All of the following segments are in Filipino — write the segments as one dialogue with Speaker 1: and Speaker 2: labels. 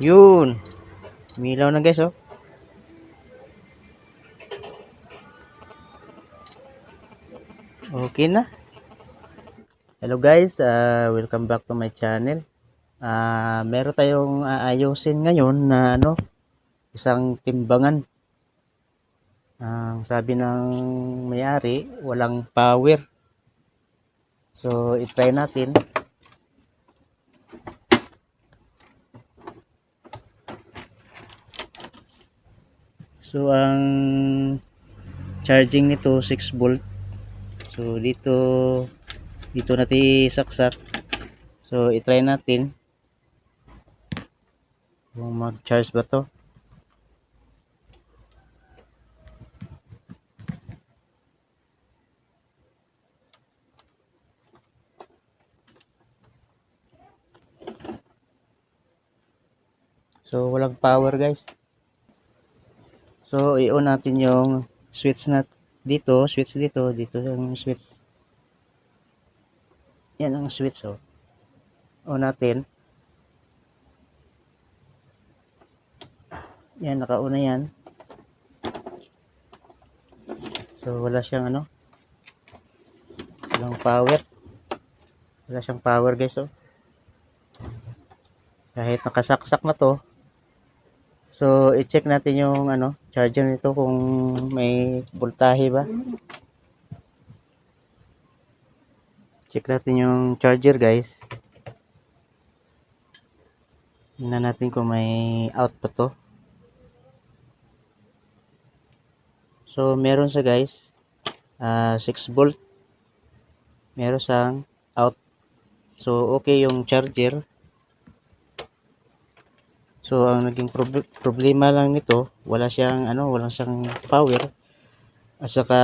Speaker 1: Yun. Milaw na guys, oh. Okay na. Hello guys, uh, welcome back to my channel. Ah, meron tayong aayusin ngayon na ano, isang timbangan. Ang sabi ng may-ari, walang power. So, i-try natin. So, ang charging nito 6 volt. So, dito dito natin saksak. So, i-try natin kung mag-charge ba to. So, walang power guys. So, i-on natin yung switch na dito, switch dito, dito yung switch. Yan ang switch oh. On natin. Yan, nakauna yan. So, wala siyang ano. Walang power. Wala siyang power guys oh. Kahit nakasaksak na to, So, i-check natin yung ano, charger nito kung may voltahe ba. Check natin yung charger, guys. Tingnan natin kung may out pa to. So, meron sa guys, ah 6 volt. Meron sang out. So, okay yung charger. So ang naging prob- problema lang nito, wala siyang ano, wala siyang power. At saka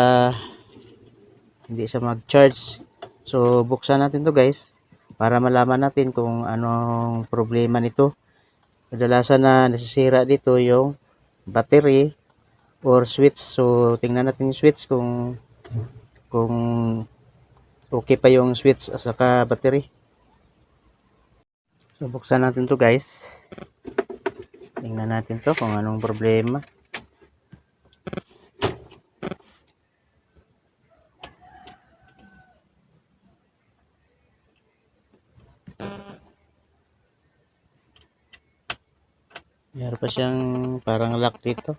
Speaker 1: hindi siya mag-charge. So buksan natin 'to, guys, para malaman natin kung anong problema nito. Kadalasan na nasisira dito yung battery or switch. So tingnan natin yung switch kung kung okay pa yung switch at saka battery. So buksan natin 'to, guys. Tingnan natin to kung anong problema. Meron pa siyang parang lock dito.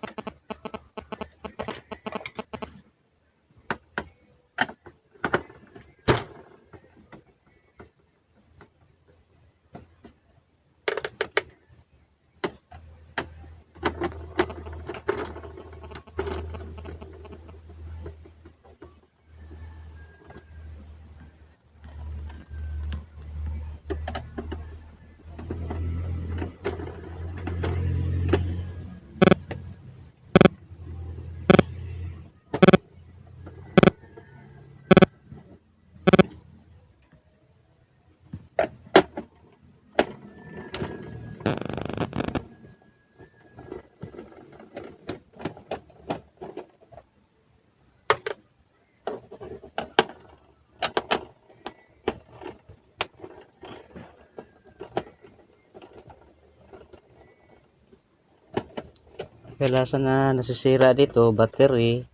Speaker 1: Kadalasan na nasisira dito, battery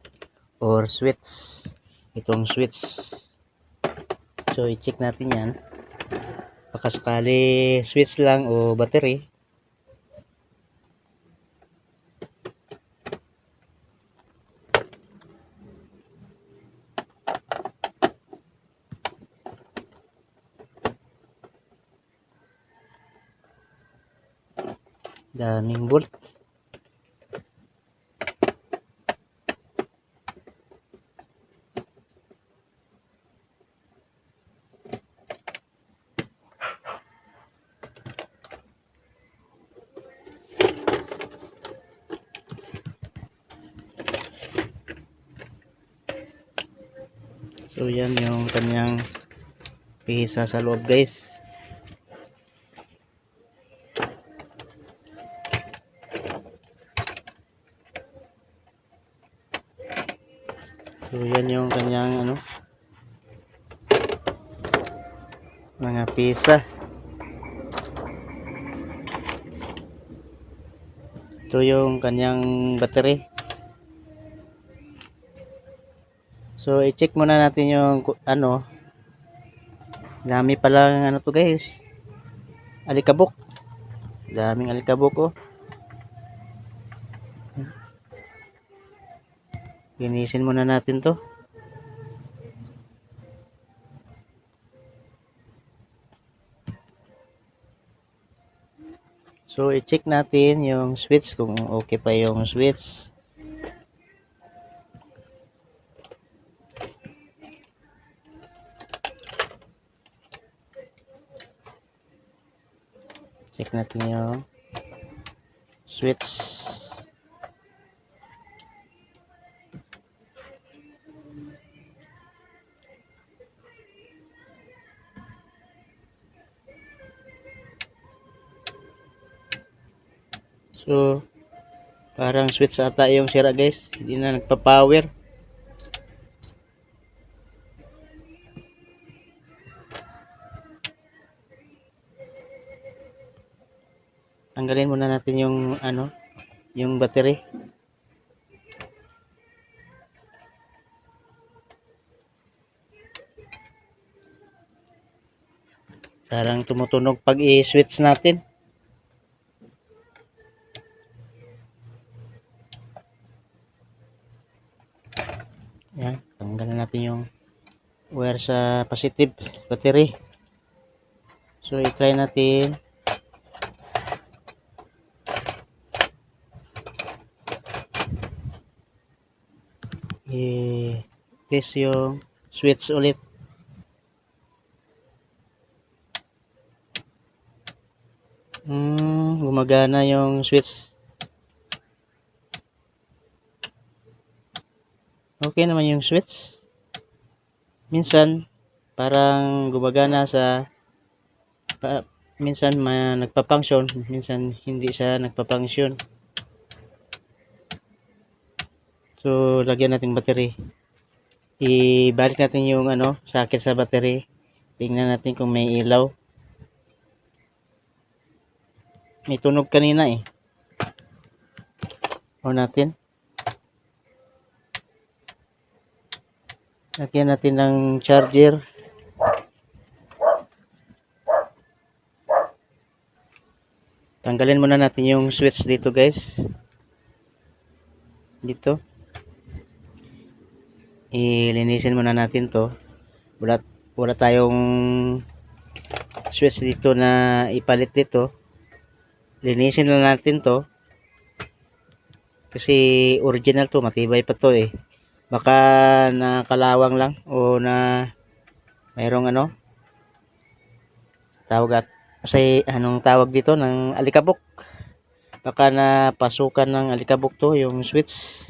Speaker 1: or switch. Itong switch. So, i-check natin yan. Baka sakali switch lang o battery. Daming bolt. So yan yung kanyang pihisa sa loob guys. So yan yung kanyang ano mga pisa. ito yung kanyang battery so i-check muna natin yung ano dami palang ano to guys alikabok daming alikabok oh Linisin muna natin to. So, i-check natin yung switch kung okay pa yung switch. Check natin yung switch. So, parang switch ata yung sira guys. Hindi na nagpa-power. Tanggalin muna natin yung ano, yung battery. Parang tumutunog pag i-switch natin. Yan, tanggalin natin yung wire sa positive battery. So, i-try natin. I-test yung switch ulit. Hmm, gumagana yung switch. Okay naman yung switch. Minsan, parang gumagana sa pa, minsan ma, nagpa-function, minsan hindi siya nagpa-function. So, lagyan natin battery. Ibalik natin yung ano, socket sa battery. Tingnan natin kung may ilaw. May tunog kanina eh. On natin. Lagyan natin ng charger. Tanggalin muna natin yung switch dito guys. Dito. Ilinisin muna natin to. Wala, wala tayong switch dito na ipalit dito. Linisin na natin to. Kasi original to, matibay pa to eh baka nakalawang lang o na mayroong ano tawag at kasi anong tawag dito ng alikabok baka napasukan ng alikabok to yung switch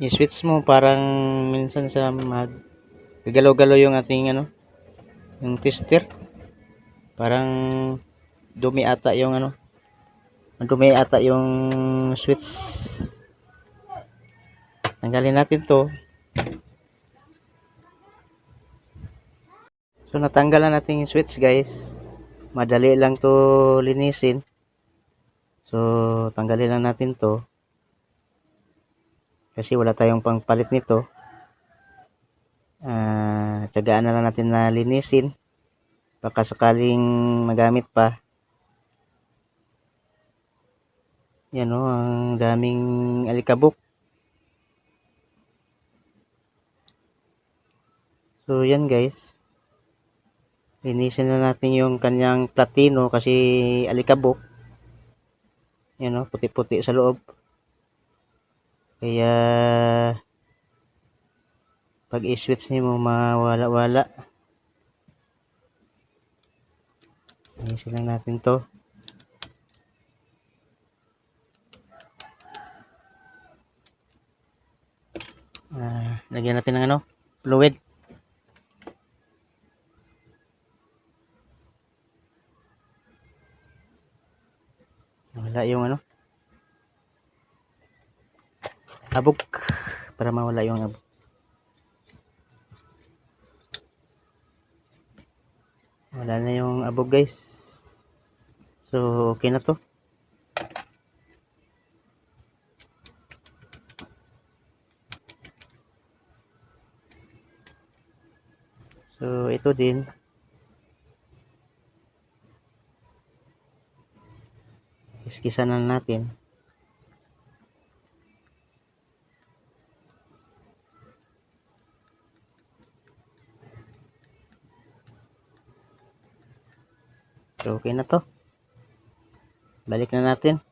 Speaker 1: yung switch mo parang minsan sa mag gagalaw-galaw yung ating ano yung tester parang dumi ata yung ano dumi ata yung switch Tanggalin natin to. So natanggalan natin yung switch guys. Madali lang to linisin. So tanggalin lang natin to. Kasi wala tayong pangpalit nito. Ah, uh, tiyagaan na lang natin na linisin. Baka sakaling magamit pa. Yan o, ang daming alikabok. So, yan guys. Linisin na natin yung kanyang platino kasi alikabok. Yan o, puti-puti sa loob. Kaya, pag i-switch niyo mo, mawala-wala. Linisin lang natin to. Ah, lagyan natin ng ano, fluid. wala yung ano abog para mawala yung abog wala na yung abog guys. So okay na to. So ito din. Iskisan na natin. So, okay na to. Balik na natin.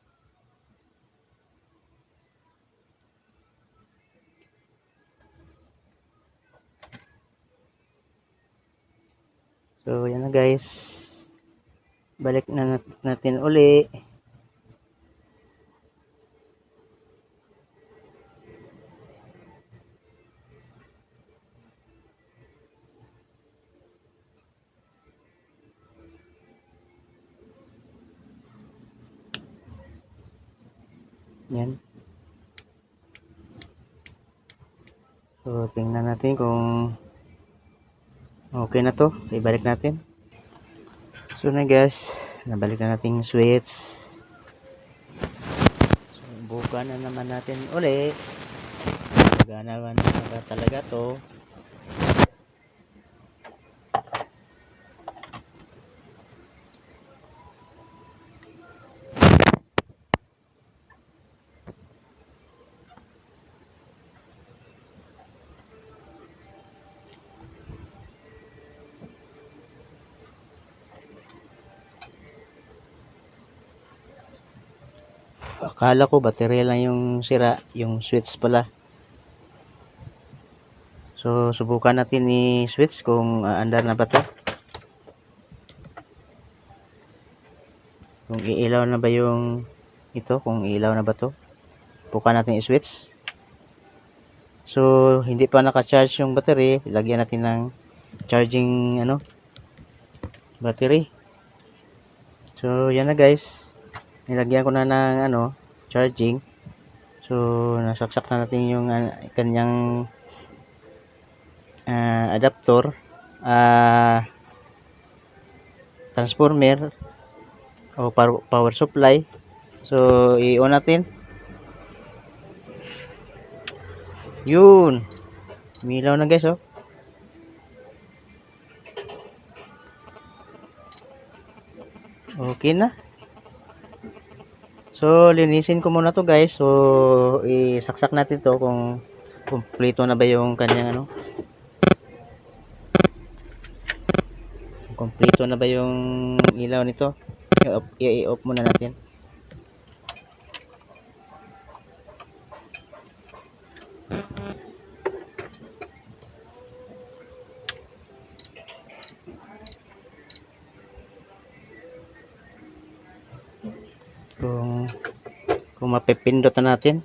Speaker 1: So, yan na guys. Balik na nat- natin uli. Yan. So, tingnan natin kung okay na to. Ibalik natin. So na guys, nabalik na natin yung switch. So, bukan na naman natin uli. Naman na talaga to. Akala ko battery lang yung sira, yung switch pala. So, subukan natin i-switch kung aandar na ba to. Kung iilaw na ba yung ito, kung iilaw na ba to. Subukan natin i-switch. So, hindi pa naka-charge yung battery, lagyan natin ng charging ano battery. So, yan na guys nilagyan ko na ng ano charging. So nasaksak na natin yung uh, kanyang uh, adapter uh, transformer o power, power supply. So i-on natin. Yun! Milaw na guys oh. Okay na So, linisin ko muna to guys. So, isaksak natin to kung kumpleto na ba yung kanyang ano. Kumpleto na ba yung ilaw nito. I-off, muna natin. Mapipindot na natin.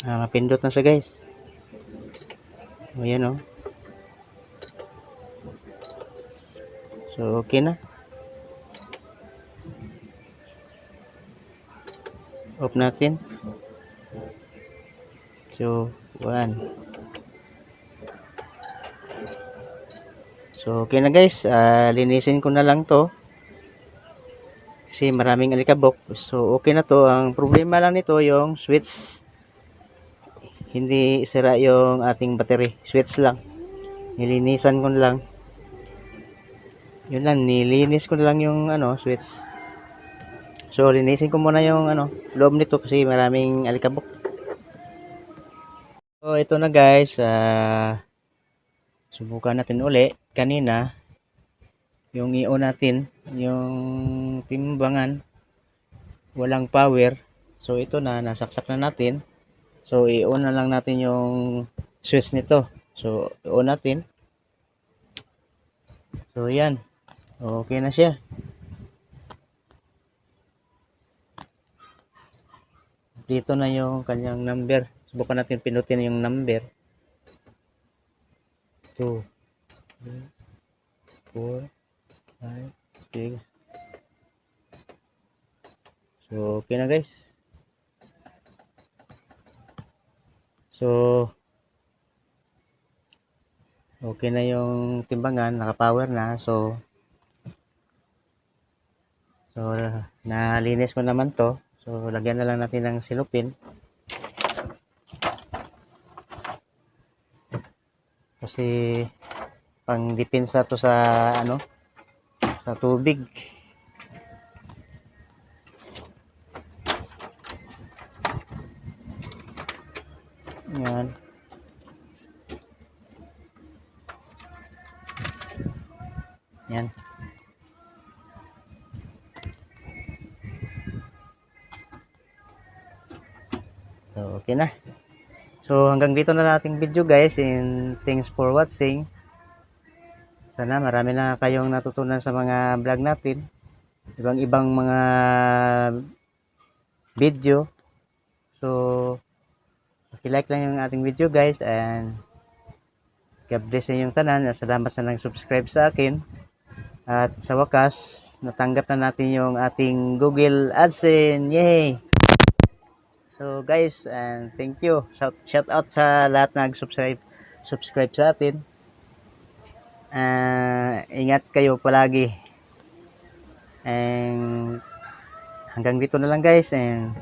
Speaker 1: Ah, mapindot na siya guys. O yan o. So, okay na. Off natin. So, one. So, okay na guys. Ah, linisin ko na lang to. Kasi maraming alikabok. So, okay na to. Ang problema lang nito yung switch. Hindi sira yung ating battery. Switch lang. Nilinisan ko lang. Yun lang. Nilinis ko lang yung ano, switch. So, linisin ko muna yung ano, loob nito kasi maraming alikabok. So, ito na guys. Ah, subukan natin uli. Kanina, yung i-on natin, yung timbangan, walang power. So, ito na, nasaksak na natin. So, i-on na lang natin yung switch nito. So, i-on natin. So, yan. Okay na siya. Dito na yung kanyang number. Subukan natin pinutin yung number. 2, 3, 4, 5, 6. So, okay na guys. So, okay na yung timbangan, naka-power na. So, so nalinis ko naman to. So, lagyan na lang natin ng silupin. kasi pang depensa to sa ano sa tubig. Yan. Yan. So okay na. So hanggang dito na nating video guys and thanks for watching. Sana marami na kayong natutunan sa mga vlog natin. Ibang ibang mga video. So like lang yung ating video guys and God bless sa inyong tanan. Salamat sa nang subscribe sa akin. At sa wakas, natanggap na natin yung ating Google AdSense. Yay! So guys, and thank you. Shout, shout out sa lahat na nag-subscribe subscribe sa atin. Ah, ingat kayo palagi. And hanggang dito na lang guys and